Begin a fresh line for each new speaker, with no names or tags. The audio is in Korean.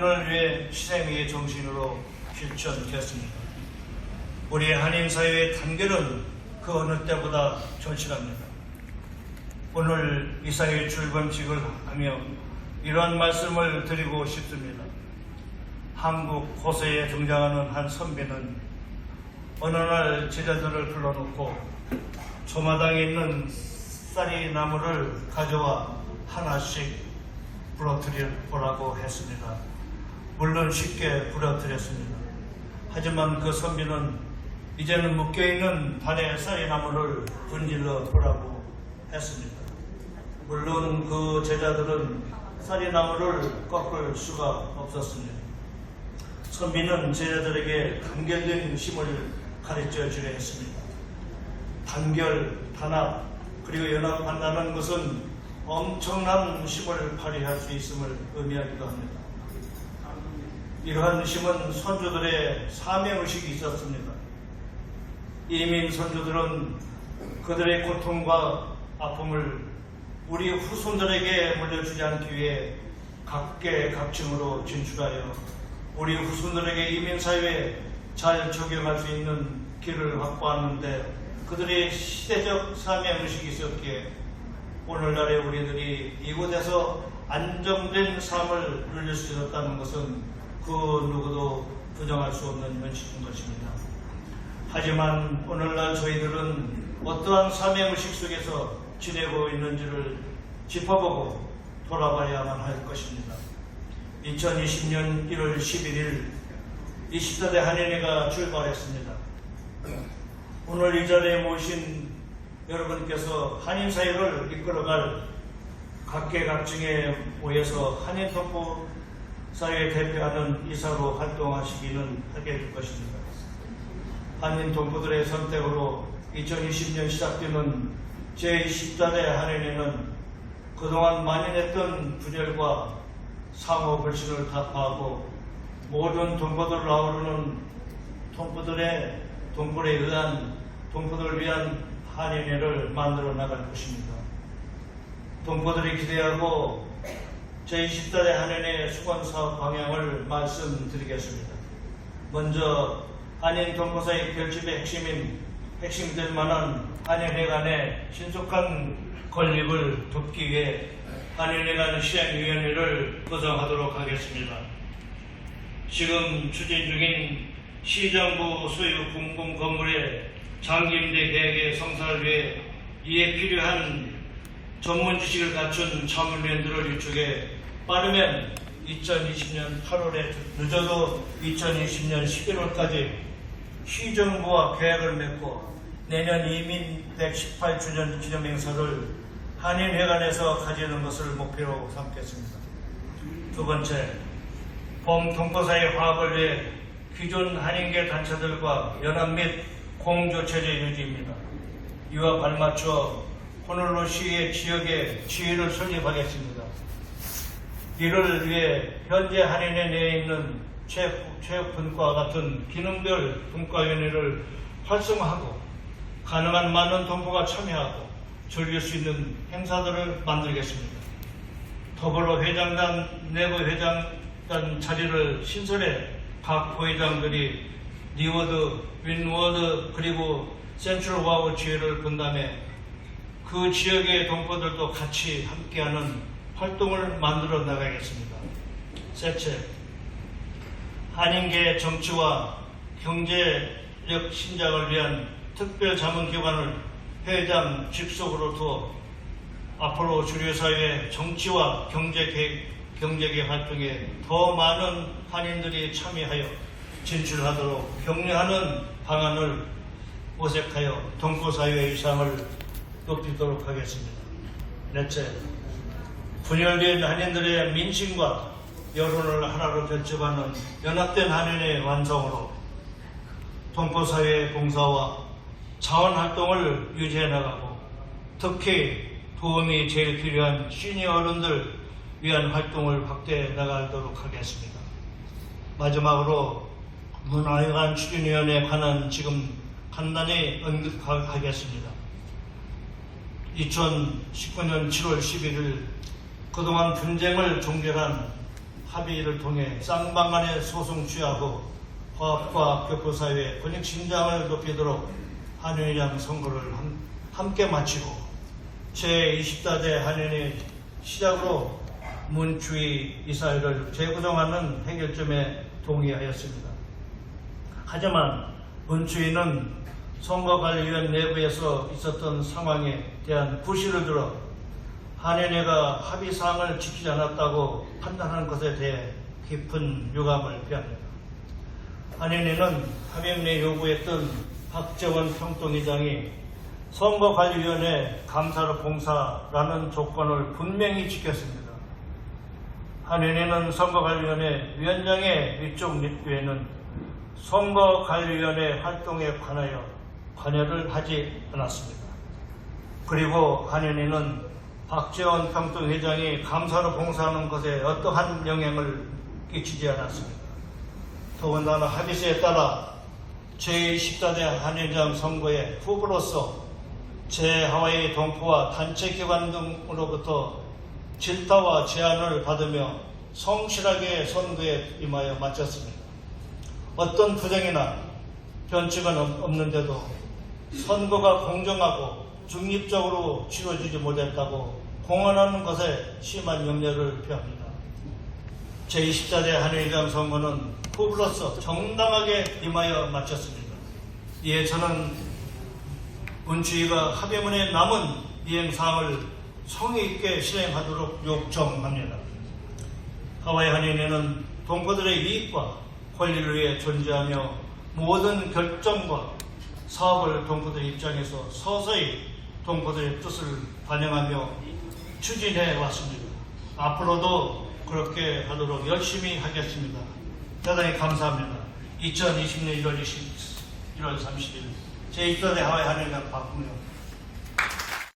공존을 위해 희생의 정신으로 실천되었습니다. 우리 한인 사회의 단결은 그 어느 때보다 절실합니다. 오늘 이 사회 출범식을 하며 이러한 말씀을 드리고 싶습니다. 한국 호세에 등장하는 한 선비는 어느 날 제자들을 불러놓고 조마당에 있는 쌀이 나무를 가져와 하나씩 부러뜨려 보라고 했습니다. 물론 쉽게 부러뜨렸습니다. 하지만 그 선비는 이제는 묶여있는 단의 쌀이 나무를 분질러 보라고 했습니다. 물론 그 제자들은 쌀이 나무를 꺾을 수가 없었습니다. 선비는 제자들에게 단결된 힘을 가르쳐 주려 했습니다. 단결, 단합, 그리고 연합 한다는 것은 엄청난 힘을 발휘할 수 있음을 의미하기도 합니다. 이러한 힘은 선조들의 사명의식이 있었습니다. 이민 선조들은 그들의 고통과 아픔을 우리 후손들에게 물려주지 않기 위해 각계 각층으로 진출하여 우리 후손들에게 이민사회에 잘 적용할 수 있는 길을 확보하는데 그들의 시대적 사명의식이 있었기에 오늘날의 우리들이 이곳에서 안정된 삶을 누릴 수 있었다는 것은 그 누구도 부정할 수 없는 현실인 것입니다. 하지만 오늘날 저희들은 어떠한 사명의식 속에서 지내고 있는지를 짚어보고 돌아봐야만 할 것입니다. 2020년 1월 11일 20세대 한인회가 출발했습니다. 오늘 이 자리에 모신 여러분께서 한인 사회를 이끌어갈 각계각층에 모여서 한인 동포 사회에 대표하는 이사로 활동하시기는 하게 될 것입니다. 한인 동포들의 선택으로 2020년 시작되는 제20단의 한인회는 그동안 만연했던 분열과 상호 불신을 타파하고 모든 동포들을 아우르는 동포들의 동포에 의한 동포들을 위한 한인회를 만들어 나갈 것입니다. 동포들이 기대하고 제20달의 한인회 수건사업 방향을 말씀드리겠습니다. 먼저 한인 동포사의 결집의 핵심인 핵심이 될 만한 한인회 간의 신속한 건립을 돕기 위해 한인회 간 시행위원회를 구성하도록 하겠습니다. 지금 추진 중인 시정부 소유 공공 건물의 장기임대 계획의 성사를 위해 이에 필요한 전문 지식을 갖춘 자문위원들을 유축해 빠르면 2020년 8월에 늦어도 2020년 11월까지 시정부와 계획을 맺고 내년 이민 118주년 기념 행사를 한인회관에서 가지는 것을 목표로 삼겠습니다. 두 번째, 범동포사의 화합을 위해 기존 한인계 단체들과 연합 및 공조체제 유지입니다. 이와 발맞춰 호놀루 시의 지역에 지휘를 설립하겠습니다. 이를 위해 현재 한인회 내에 있는 체육, 체육분과 같은 기능별 분과위원회를 활성화하고 가능한 많은 동포가 참여하고 즐길 수 있는 행사들을 만들겠습니다. 더불어 회장단, 내부 회장단 자리를 신설해 각 부회장들이 리워드, 윈워드 그리고 센트럴 와우 지회를 분담해 그 지역의 동포들도 같이 함께하는 활동을 만들어 나가겠습니다. 셋째, 한인계 정치와 경제력 신장을 위한 특별 자문기관을 회장 직속으로 두어 앞으로 주류사회 정치와 경제 경제계 활동에 더 많은 한인들이 참여하여 진출하도록 격려하는 방안을 모색하여 동포사회의 위상을 높이도록 하겠습니다. 넷째, 분열된 한인들의 민심과 여론을 하나로 결집하는 연합된 한인의 완성으로 동포사회 봉사와 자원활동을 유지해 나가고 특히 도움이 제일 필요한 시니어 어른들 위한 활동을 확대해 나가도록 하겠습니다. 마지막으로 문화회관 추진위원회에 관한 지금 간단히 언급하겠습니다. 2019년 7월 11일 그동안 분쟁을 종결한 합의를 통해 쌍방 간의 소송 취하고 화합과 교포사회의 권익 신장을 높이도록 한일양 선거를 함- 함께 마치고 제20다대 한인의 시작으로 문추위 이사회를 재구성하는 해결점에 동의하였습니다. 하지만 문추위는 선거관리위원 내부에서 있었던 상황에 대한 부실을 들어 한인회가 합의사항을 지키지 않았다고 판단하는 것에 대해 깊은 유감을 표합니다. 한인회는 합의문에 요구했던 박재원 평통회장이 선거관리위원회 감사로 봉사라는 조건을 분명히 지켰습니다. 한인회는 선거관리위원회 위원장의 위쪽 외에는 선거관리위원회 활동에 관하여 관여를 하지 않았습니다. 그리고 한인회는 박재원 평통회장이 감사로 봉사하는 것에 어떠한 영향을 끼치지 않았습니다. 더군다나 합의서에 따라 제14대 한일장 선거의 후보로서 제 하와이 동포와 단체 기관 등으로부터 질타와 제안을 받으며 성실하게 선거에 임하여 마쳤습니다. 어떤 부정이나 변칙은 없- 없는데도 선거가 공정하고 중립적으로 치러지지 못했다고 공언하는 것에 심한 염려를 표합니다. 제24대 한일장 선거는 후보로서 정당하게 임하여 마쳤습니다. 이에 저는 문주위가 합의문에 남은 이행사항을 성의 있게 실행하도록 요청합니다. 하와이 한인회는 동포들의 이익과 권리를 위해 존재하며 모든 결정과 사업을 동포들 입장에서 서서히 동포들의 뜻을 반영하며 추진해 왔습니다. 앞으로도 그렇게 하도록 열심히 하겠습니다. 대단히 감사합니다. 2020년 1월 20, 1월 30일 제2편의 하와이 한일간 박홍영